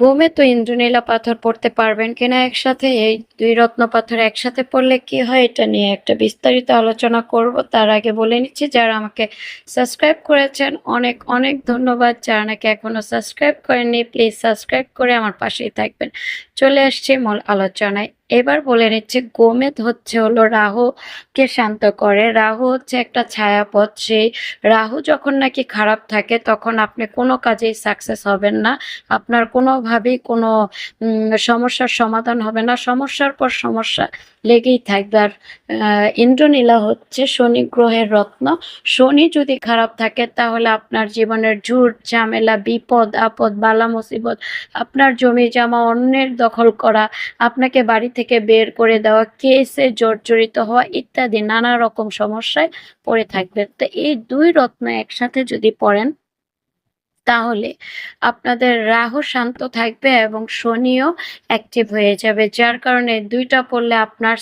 ঘুমে তো ইন্দ্রনীলা পাথর পড়তে পারবেন কিনা একসাথে? এই দুই রত্ন পাথর একসাথে পড়লে কি হয়? এটা নিয়ে একটা বিস্তারিত আলোচনা করব। তার আগে বলে নিচ্ছি, যারা আমাকে সাবস্ক্রাইব করেছেন, অনেক অনেক ধন্যবাদ। যারা নাকি এখনও সাবস্ক্রাইব করেননি, প্লিজ সাবস্ক্রাইব করে আমার পাশেই থাকবেন। চলে আসছি মূল আলোচনায়। এবার বলে নিচ্ছে, গোমেদ হচ্ছে হলো রাহুকে শান্ত করে। রাহু হচ্ছে একটা ছায়াপথ। সেই রাহু যখন নাকি খারাপ থাকে, তখন আপনি কোনো কাজেই সাকসেস হবেন না। আপনার কোনোভাবেই কোনো সমস্যার সমাধান হবে না। সমস্যার পর সমস্যা লেগেই থাকবে। আর ইন্দ্রনীলা হচ্ছে শনি গ্রহের রত্ন। শনি যদি খারাপ থাকে, তাহলে আপনার জীবনের ঝুট, ঝামেলা, বিপদ, আপদ, বালা, মুসিবত, আপনার জমি জমা অন্যের দখল করা, আপনাকে বাড়ি থেকে বের করে দেওয়া কেসে জর্জরিত হওয়া ইত্যাদি নানা রকম সমস্যায় পড়ে থাকবেন তো এই দুই রত্ন একসাথে যদি পড়েন, তাহলে আপনাদের রাহু শান্ত থাকবে এবং শনিও অ্যাক্টিভ হয়ে যাবে, যার কারণে দুইটা পড়লে আপনার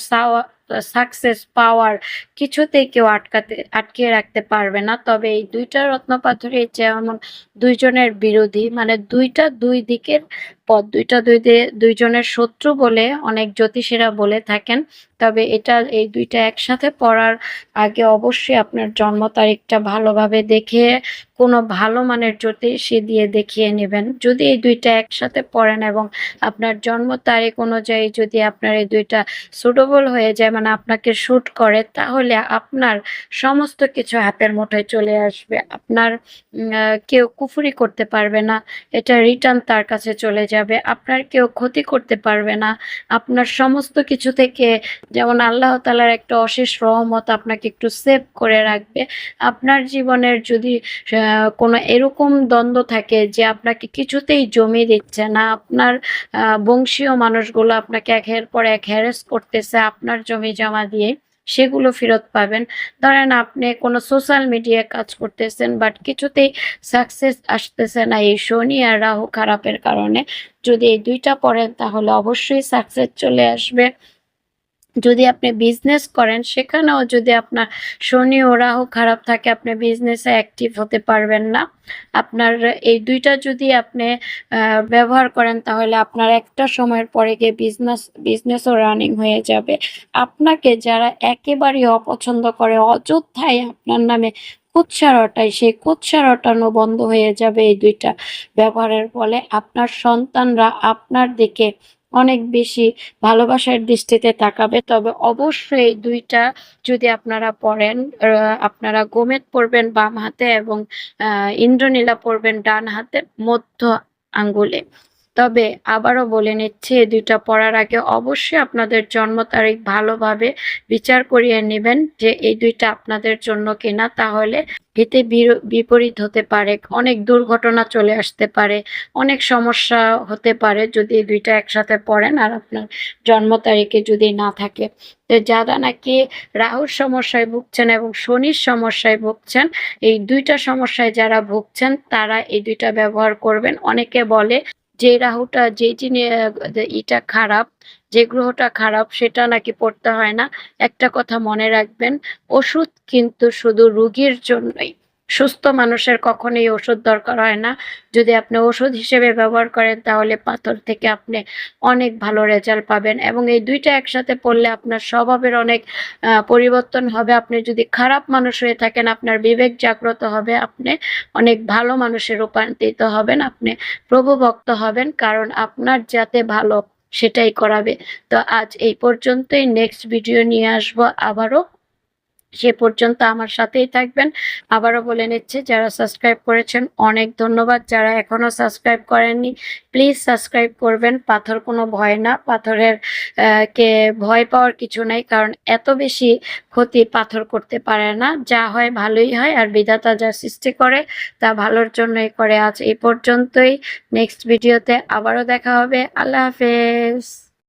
সাকসেস পাওয়ার কিছুতেই কেউ আটকাতে, আটকিয়ে রাখতে পারবে না। তবে এই দুইটা রত্ন পাথরে যেমন দুইজনের বিরোধী মানে দুইটা দুই দিকের পথ দুইটা দুই দুইজনের শত্রু বলে অনেক জ্যোতিষীরা বলে থাকেন। তবে এটা এই দুইটা একসাথে পড়ার আগে অবশ্যই আপনার জন্ম তারিখটা ভালোভাবে দেখে কোনো ভালো মানের জ্যোতিষী দিয়ে দেখিয়ে নেবেন। যদি এই দুইটা একসাথে পড়েন এবং আপনার জন্ম তারিখ অনুযায়ী যদি আপনার এই দুইটা সুটেবল হয়ে যায় মানে আপনাকে শ্যুট করে, তাহলে আপনার সমস্ত কিছু হাতের মুঠোয় চলে আসবে। আপনার কেউ কুফুরি করতে পারবে না। এটা রিটার্ন তার কাছে চলে যাবে আপনার কেউ ক্ষতি করতে পারবে না। আপনার সমস্ত কিছু থেকে যেমন আল্লাহ তালার একটা অশেষ রহমত আপনাকে একটু সেভ করে রাখবে। আপনার জীবনের যদি কোনো এরকম দ্বন্দ্ব থাকে যে আপনাকে কিছুতেই জমি দিচ্ছে না, আপনার বংশীয় মানুষগুলো আপনাকে একের পর এক হ্যারেস করতেছে আপনার জমি জমা দিয়ে সেগুলো ফেরত পাবেন। ধরেন আপনি কোনো সোশ্যাল মিডিয়ায় কাজ করতেছেন বাট কিছুতেই সাকসেস আসতেছে না এই শনি আর রাহু খারাপের কারণে। যদি এই দুইটা পড়েন তাহলে অবশ্যই সাকসেস চলে আসবে। যদি আপনি বিজনেস করেন, সেখানেও যদি আপনার শনি ও রাহু খারাপ থাকে, আপনি বিজনেসে অ্যাক্টিভ হতে পারবেন না। আপনার এই দুইটা যদি আপনি ব্যবহার করেন, তাহলে আপনার একটা সময়ের পরে গিয়ে বিজনেস বিজনেসও রানিং হয়ে যাবে। আপনাকে যারা একেবারেই অপছন্দ করে অযোধ্যায় আপনার নামে কুৎসা সেই কুৎসা রটানো বন্ধ হয়ে যাবে এই দুইটা ব্যবহারের ফলে। আপনার সন্তানরা আপনার দিকে অনেক বেশি ভালোবাসার দৃষ্টিতে তাকাবে। তবে অবশ্যই দুইটা যদি আপনারা পড়েন আপনারা গোমেদ পড়বেন বাম হাতে এবং ইন্দ্রনীলা পড়বেন ডান হাতে মধ্য আঙ্গুলে। তবে আবারও বলে নিচ্ছি এই দুইটা পড়ার আগে অবশ্যই আপনাদের জন্ম তারিখ ভালোভাবে বিচার করিয়ে নেবেন যে এই দুইটা আপনাদের জন্য কিনা, তাহলে এতে বিপরীত হতে পারে, অনেক দুর্ঘটনা চলে আসতে পারে, অনেক সমস্যা হতে পারে যদি এই দুইটা একসাথে পড়েন আর আপনার জন্ম তারিখে যদি না থাকে। তো যারা নাকি রাহুর সমস্যায় ভুগছেন এবং শনির সমস্যায় ভুগছেন, এই দুইটা সমস্যায় যারা ভুগছেন, তারা এই দুইটা ব্যবহার করবেন। অনেকে বলে যে রাহুটা, যে জিনিস এটা খারাপ, যে গ্রহটা খারাপ, সেটা নাকি পড়তে হয় না। একটা কথা মনে রাখবেন, ওষুধ কিন্তু শুধু রুগীর জন্যই। সুস্থ মানুষের কখনোই ওষুধ দরকার হয় না। যদি আপনি ওষুধ হিসেবে ব্যবহার করেন, তাহলে পাথর থেকে আপনি অনেক ভালো রেজাল্ট পাবেন এবং এই দুইটা একসাথে পড়লে আপনার স্বভাবের অনেক পরিবর্তন হবে। আপনি যদি খারাপ মানুষ হয়ে থাকেন, আপনার বিবেক জাগ্রত হবে, আপনি অনেক ভালো মানুষে রূপান্তরিত হবেন, আপনি প্রভু ভক্ত হবেন, কারণ আপনার যাতে ভালো সেটাই করাবে। তো আজ এই পর্যন্তই। নেক্সট ভিডিও নিয়ে আসব আবারও। সে পর্যন্ত আমার সাথেই থাকবেন। আবারও বলে নিচ্ছে, যারা সাবস্ক্রাইব করেছেন, অনেক ধন্যবাদ। যারা এখনও সাবস্ক্রাইব করেননি, প্লিজ সাবস্ক্রাইব করবেন। পাথর কোনো ভয় না। পাথরের কে ভয় পাওয়ার কিছু নাই, কারণ এত বেশি ক্ষতি পাথর করতে পারে না। যা হয় ভালোই হয়, আর বিধাতা যা সৃষ্টি করে, তা ভালোর জন্যই করে। আজ এই পর্যন্তই। নেক্সট ভিডিওতে আবারও দেখা হবে। আল্লাহ হাফেজ।